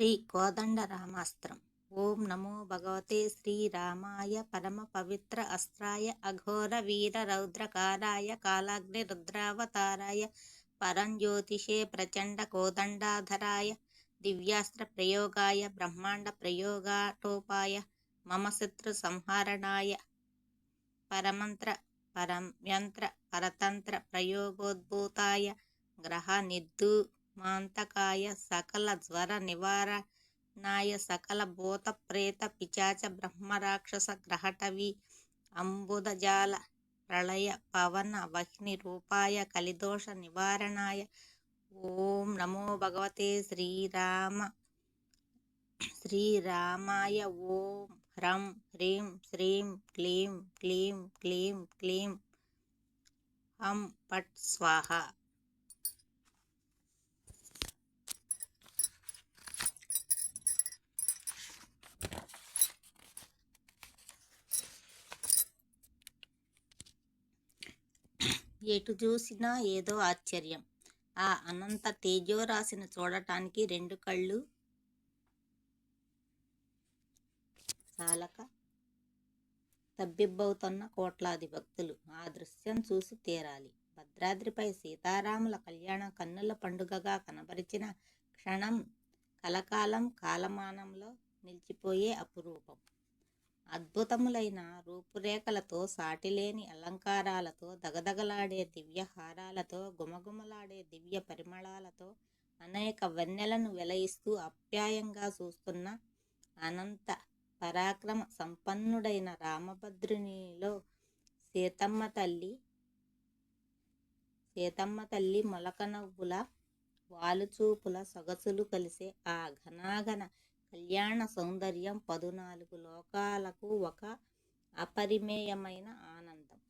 శ్రీ కోదండ రామాస్త్రం ఓం నమో భగవతే శ్రీరామాయ పరమ పవిత్ర అస్త్రాయ అఘోర వీర రౌద్రకారాయ కాలాగ్ని రుద్రావతారాయ పరంజ్యోతిషే ప్రచండ కోదండాధరాయ దివ్యాస్త్ర ప్రయోగాయ బ్రహ్మాండ ప్రయోగాటోపాయ మమ శత్రు సంహరణాయ పరమంత్ర పరమ్యంత్ర పరతంత్ర ప్రయోగోద్భూతాయ గ్రహ మాంతకాయ సకల జ్వర నివారణాయ సకల భూత ప్రేత పిచాచ బ్రహ్మరాక్షస గ్రహటవి అంబుదజాల ప్రళయ పవన వహ్ని రూపాయ కలిదోష నివారణాయ. ఓం నమో భగవతే శ్రీరామ శ్రీరామాయ. ఓం హ్రం హ్రీం శ్రీం క్లీం క్లీం క్లీం క్లీం. హం పట్ స్వాహ. ఎటు చూసినా ఏదో ఆశ్చర్యం. ఆ అనంత తేజోరాశిని చూడటానికి రెండు కళ్ళు. చాలక. తబ్బిబ్బవుతున్న కోట్లాది భక్తులు ఆ దృశ్యం చూసి తీరాలి. భద్రాద్రిపై సీతారాముల కళ్యాణ కన్నుల పండుగగా కనబరిచిన క్షణం కలకాలం కాలమానంలో నిలిచిపోయే అపురూపం. అద్భుతములైన రూపురేఖలతో సాటిలేని అలంకారాలతో దగదగలాడే దివ్య హారాలతో గుమగుమలాడే దివ్య పరిమళాలతో అనేక వెన్నెలను వెలయిస్తూ అప్యాయంగా చూస్తున్న అనంత పరాక్రమ సంపన్నుడైన రామభద్రునిలో సీతమ్మ తల్లి సీతమ్మ తల్లి మొలక నవ్వుల వాలుచూపుల సొగసులు కలిసే ఆ ఘనాఘన కళ్యాణ సౌందర్యం పదునాలుగు లోకాలకు ఒక అపరిమేయమైన ఆనందం.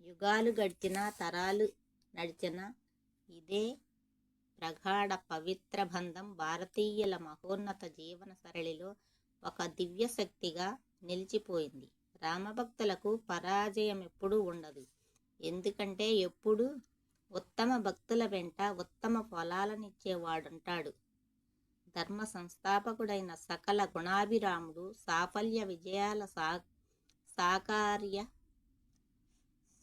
యుగాలు గడిచిన తరాలు నడిచిన ఇదే ప్రగాఢ పవిత్ర బంధం భారతీయుల మహోన్నత జీవన సరళిలో ఒక దివ్య శక్తిగా నిలిచిపోయింది. రామభక్తులకు పరాజయం ఎప్పుడూ ఉండదు. ఎందుకంటే ఎప్పుడు ఉత్తమ భక్తుల వెంట ఉత్తమ ఫలాలనిచ్చేవాడుంటాడు ధర్మ సంస్థాపకుడైన సకల గుణాభిరాముడు సాఫల్య విజయాల సా సాకార్య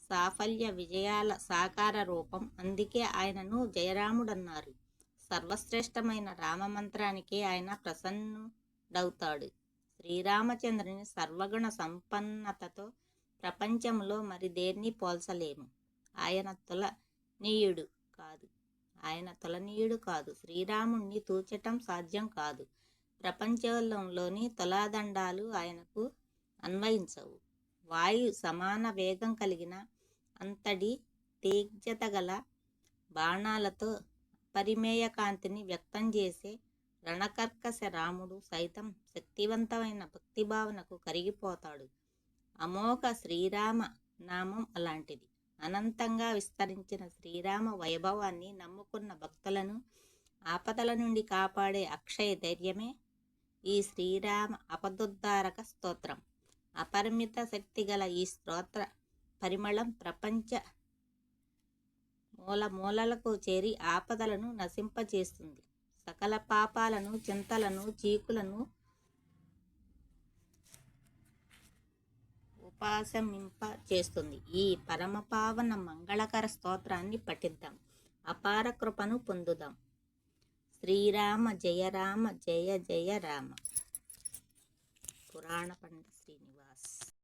సాఫల్య విజయాల సాకార రూపం అందుకే ఆయనను జయరాముడన్నారు. సర్వశ్రేష్టమైన రామమంత్రానికి ఆయన ప్రసన్నుడవుతాడు. శ్రీరామచంద్రుని సర్వగుణ సంపన్నతతో ప్రపంచంలో మరి దేన్ని పోల్చలేము? ఆయన తుల నీయుడు కాదు. ఆయన తులనీయుడు కాదు. శ్రీరాముణ్ణి తూచటం సాధ్యం కాదు. ప్రపంచంలోని తులాదండాలు ఆయనకు అన్వయించవు. వాయు సమాన వేగం కలిగిన అంతటి తీగ్జత గల బాణాలతో పరిమేయ కాంతిని వ్యక్తం చేసే రణకర్కశ రాముడు సైతం శక్తివంతమైన భక్తిభావనకు కరిగిపోతాడు. అమోఘ శ్రీరామ నామం అలాంటిది. అనంతంగా విస్తరించిన శ్రీరామ వైభవాన్ని నమ్ముకున్న భక్తులను ఆపదల నుండి కాపాడే అక్షయ ధైర్యమే ఈ శ్రీరామ అపదుద్ధారక స్తోత్రం. అపరిమిత శక్తి గల ఈ స్తోత్ర పరిమళం ప్రపంచ మూల మూలలకు చేరి ఆపదలను నశింపజేస్తుంది. సకల పాపాలను చింతలను చీకులను ఉపాసమింప చేస్తుంది. ఈ పరమపావన మంగళకర స్తోత్రాన్ని పఠిద్దాం. అపార కృపను పొందుదాం. శ్రీరామ జయ రామ జయ జయ రామ. పురాణ పండిత శ్రీనివాస్.